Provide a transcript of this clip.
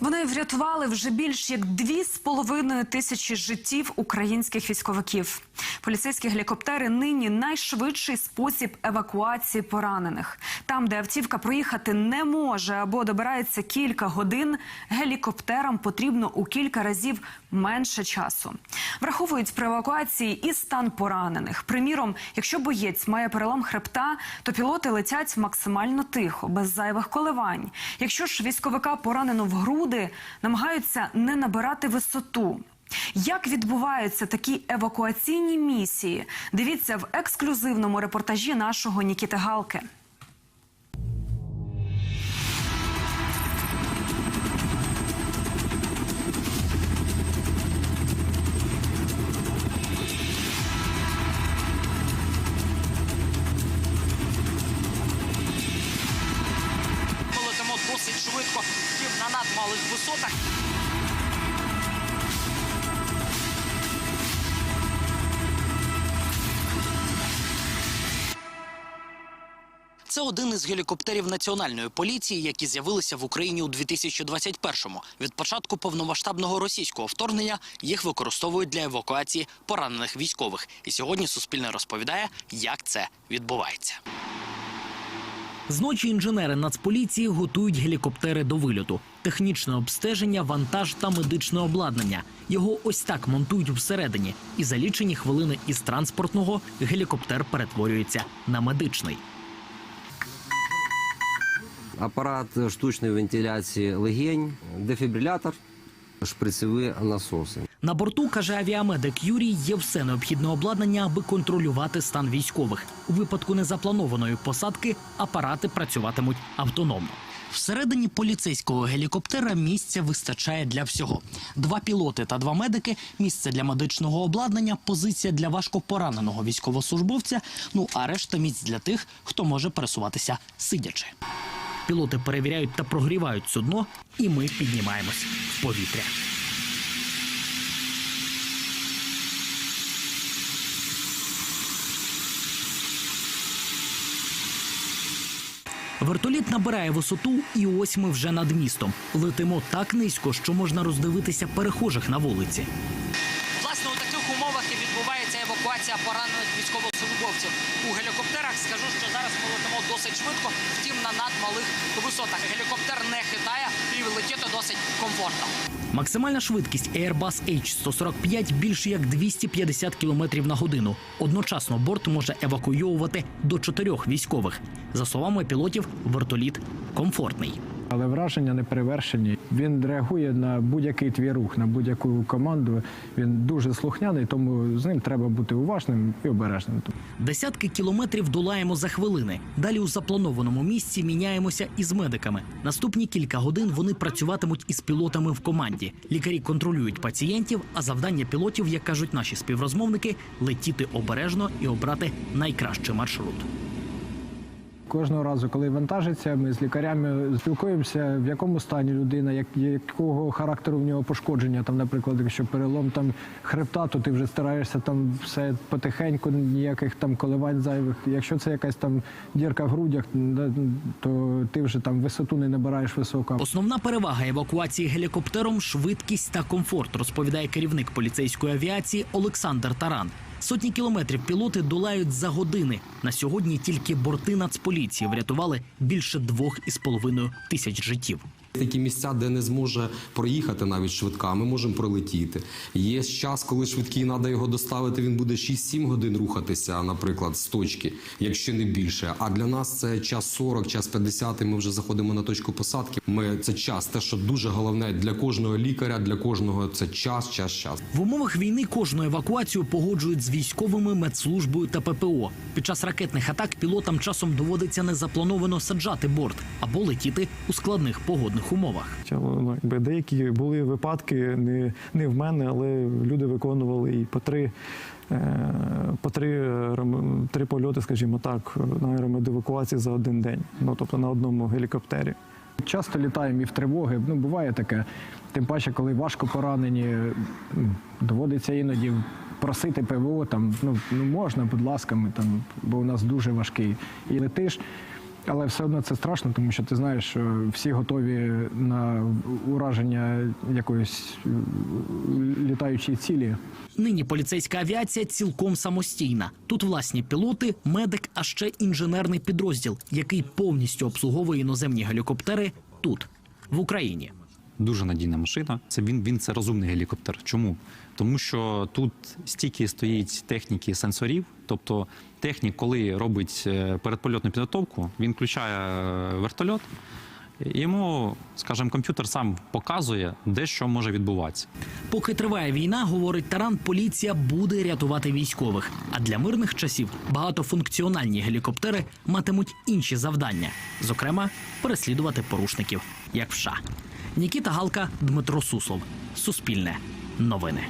Вони врятували вже більш як дві з половиною тисячі життів українських військовиків. Поліцейські гелікоптери нині найшвидший спосіб евакуації поранених. Там, де автівка проїхати не може або добирається кілька годин, гелікоптерам потрібно у кілька разів менше часу. Враховують при евакуації і стан поранених. Приміром, якщо боєць має перелам хребта, то пілоти летять максимально тихо, без зайвих коливань. Якщо ж військовика поранено в груди, намагаються не набирати висоту. Як відбуваються такі евакуаційні місії? Дивіться в ексклюзивному репортажі нашого Нікіти Галки. Ми летимо швидко, втім на висотах. Це один із гелікоптерів національної поліції, які з'явилися в Україні у 2021-му. Від початку повномасштабного російського вторгнення їх використовують для евакуації поранених військових. І сьогодні Суспільне розповідає, як це відбувається. Зночі інженери Нацполіції готують гелікоптери до вильоту. Технічне обстеження, вантаж та медичне обладнання. Його ось так монтують всередині, і за лічені хвилини із транспортного гелікоптер перетворюється на медичний. Апарат штучної вентиляції легень, дефібрилятор, шприцеві насоси. На борту каже авіамедик Юрій, є все необхідне обладнання, аби контролювати стан військових. У випадку незапланованої посадки апарати працюватимуть автономно. Всередині поліцейського гелікоптера місця вистачає для всього: два пілоти та два медики, місце для медичного обладнання, позиція для важкопораненого військовослужбовця. Ну а решта місць для тих, хто може пересуватися сидячи. Пілоти перевіряють та прогрівають судно, і ми піднімаємось в повітря. Вертоліт набирає висоту, і ось ми вже над містом. Летимо так низько, що можна роздивитися перехожих на вулиці. Власне, у таких умовах і відбувається евакуація поранених військовослужбовців. У гелікоптерах скажу, що зараз ми летимо досить швидко, втім на надмалих висотах. Гелікоптер не хитає і летіти досить комфортно. Максимальна швидкість Airbus H145 більше як 250 км на годину. Одночасно борт може евакуйовувати до чотирьох військових. За словами пілотів, вертоліт комфортний. Але враження не перевершені. Він реагує на будь-який твій рух, на будь-яку команду. Він дуже слухняний, тому з ним треба бути уважним і обережним. Десятки кілометрів долаємо за хвилини. Далі у запланованому місці міняємося із медиками. Наступні кілька годин вони працюватимуть із пілотами в команді. Лікарі контролюють пацієнтів, а завдання пілотів, як кажуть наші співрозмовники, летіти обережно і обрати найкращий маршрут. Кожного разу, коли вантажиться, ми з лікарями спілкуємося, в якому стані людина, як, якого характеру в нього пошкодження. Там, наприклад, якщо перелом там хребта, то ти вже стараєшся там все потихеньку, ніяких там коливань зайвих. Якщо це якась там дірка в грудях, то ти вже там висоту не набираєш високо. Основна перевага евакуації гелікоптером швидкість та комфорт, розповідає керівник поліцейської авіації Олександр Таран. Сотні кілометрів пілоти долають за години. На сьогодні тільки борти Нацполіції врятували більше двох із половиною тисяч життів. Такі місця, де не зможе проїхати навіть швидка, ми можемо пролетіти. Є час, коли швидкий треба його доставити, він буде 6-7 годин рухатися, наприклад, з точки, якщо не більше. А для нас це час 40, час 50, і ми вже заходимо на точку посадки. Ми це час, те, що дуже головне для кожного лікаря, для кожного це час, час, час. В умовах війни кожну евакуацію погоджують з військовими медслужбою та ППО. Під час ракетних атак пілотам часом доводиться незаплановано саджати борт або летіти у складних погодних умовах. Ну, якби деякі були випадки не, не в мене, але люди виконували і по три, е, по три, три польоти, скажімо так, на аеромедевакуації за один день. Ну тобто на одному гелікоптері. Часто літаємо і в тривоги. Ну, буває таке. Тим паче, коли важко поранені, доводиться іноді просити ПВО, там, ну, ну можна, будь ласка, ми там, бо у нас дуже важкий. І летиш. Але все одно це страшно, тому що ти знаєш, що всі готові на ураження якоїсь е, літаючої цілі. Нині поліцейська авіація цілком самостійна. Тут власні пілоти, медик, а ще інженерний підрозділ, який повністю обслуговує іноземні гелікоптери тут, в Україні. Дуже надійна машина. Це він, він це розумний гелікоптер. Чому? Тому що тут стільки стоїть техніки сенсорів. Тобто технік, коли робить е, передпольотну підготовку, він включає е, вертольот. Йому, скажімо, комп'ютер сам показує, де що може відбуватися. Поки триває війна, говорить Таран, поліція буде рятувати військових. А для мирних часів багатофункціональні гелікоптери матимуть інші завдання, зокрема, переслідувати порушників, як в США. Нікіта Галка, Дмитро Суслов. Суспільне. Новини.